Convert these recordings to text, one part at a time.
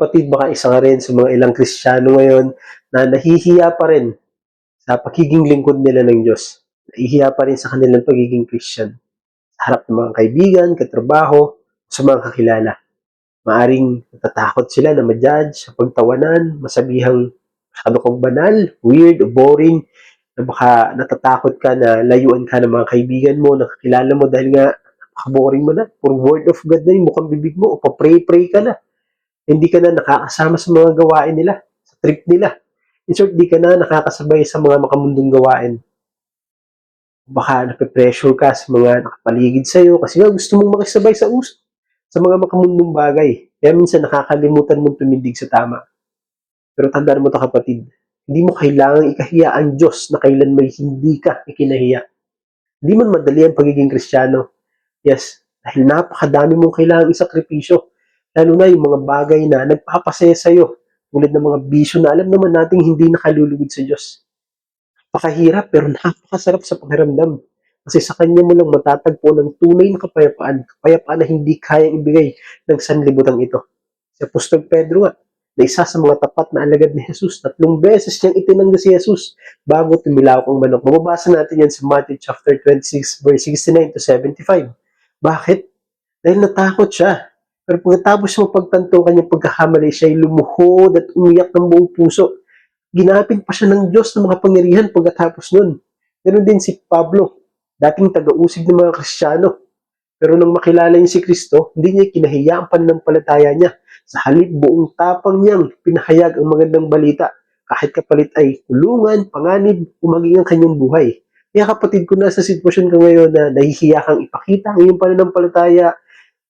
kapatid, baka isa ka rin sa mga ilang Kristiyano ngayon na nahihiya pa rin sa pagiging lingkod nila ng Diyos. Nahihiya pa rin sa kanilang pagiging Christian. Sa harap ng mga kaibigan, katrabaho, sa mga kakilala. Maaring natatakot sila na ma-judge, sa pagtawanan, masabihang masyado kang banal, weird, boring, na baka natatakot ka na layuan ka ng mga kaibigan mo, na kakilala mo dahil nga boring mo na. Puro word of God na yung mukhang bibig mo, o pa-pray-pray ka na. Hindi ka na nakakasama sa mga gawain nila, sa trip nila. In short, di ka na nakakasabay sa mga makamundong gawain. Baka nape-pressure ka sa mga nakapaligid sa'yo kasi nga gusto mong makisabay sa uso sa mga makamundong bagay. Kaya minsan nakakalimutan mong tumindig sa tama. Pero tandaan mo to kapatid, hindi mo kailangang ikahiya ang Diyos na kailan may hindi ka ikinahiya. Hindi man madali ang pagiging Kristiyano. Yes, dahil napakadami mong kailangang isakripisyo. Lalo na yung mga bagay na nagpapasaya sa'yo. Tulad ng mga bisyo na alam naman nating hindi nakalulugod sa Diyos. Pakahirap pero napakasarap sa pakiramdam. Kasi sa Kanya mo lang matatagpo ng tunay na kapayapaan. Kapayapaan na hindi kayang ibigay ng sanlibutan ito. Si Apostol Pedro nga, na isa sa mga tapat na alagad ni Jesus. Tatlong beses niyang itinangga si Jesus bago tumilaw ang manok. Mababasa natin yan sa Matthew chapter 26 verse 69 to 75. Bakit? Dahil natakot siya. Pero pagkatapos mo pagtanto kanyang pagkakamali, siya ay lumuhod at umiyak ng buong puso. Ginapit pa siya ng Diyos ng mga pangyarihan pagkatapos nun. Ganon din si Pablo, dating taga-usig ng mga Kristiyano. Pero nang makilala niya si Kristo, hindi niya kinahiya ang pananampalataya niya. Sa halip buong tapang niyang pinahayag ang magandang balita. Kahit kapalit ay kulungan, panganib, umaging ang kanyang buhay. Kaya kapatid ko, nasa sitwasyon ka ngayon na nahihiya kang ipakita ang iyong pananampalataya,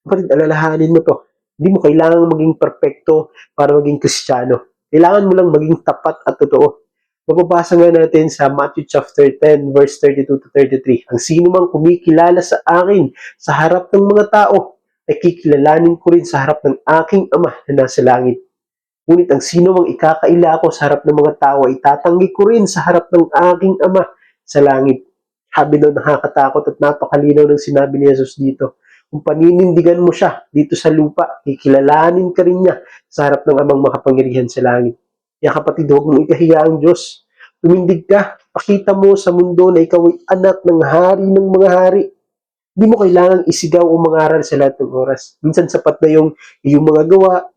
kapatid, alalahanin mo to. Hindi mo kailangang maging perpekto para maging kristyano. Kailangan mo lang maging tapat at totoo. Mababasa nga natin sa Matthew chapter 10 verse 32 to 33. Ang sino mang kumikilala sa akin sa harap ng mga tao, ay kikilalanin ko rin sa harap ng aking ama na nasa langit. Ngunit ang sino mang ikakaila ko sa harap ng mga tao ay tatanggi ko rin sa harap ng aking ama sa langit. Sabi daw nakakatakot at napakalinaw ng sinabi ni Jesus dito. Kung paninindigan mo siya dito sa lupa, kikilalanin ka rin niya sa harap ng amang makapangyarihan sa langit. Kaya kapatid, huwag mong ikahiya ang Diyos. Tumindig ka, pakita mo sa mundo na ikaw ay anak ng hari ng mga hari. Hindi mo kailangang isigaw o mangaral sa lahat ng oras. Minsan sapat na yung iyong mga gawa,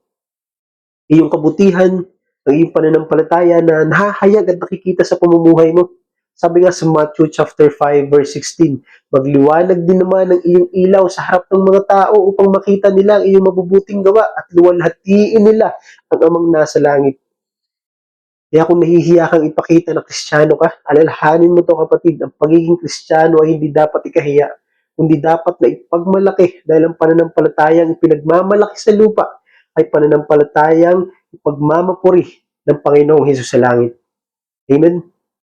iyong kabutihan, ang iyong pananampalataya na nahahayag at nakikita sa pamumuhay mo. Sabi nga sa Matthew chapter 5 verse 16, magliwanag din naman ang iyong ilaw sa harap ng mga tao upang makita nila ang iyong mabubuting gawa at luwalhatiin nila ang amang nasa langit. Kaya kung nahihiya kang ipakita na kristyano ka, alalahanin mo to kapatid, ang pagiging kristyano ay hindi dapat ikahiya, kundi dapat na ipagmalaki dahil ang pananampalatayang pinagmamalaki sa lupa ay pananampalatayang ipagmamapuri ng Panginoong Hesus sa langit. Amen?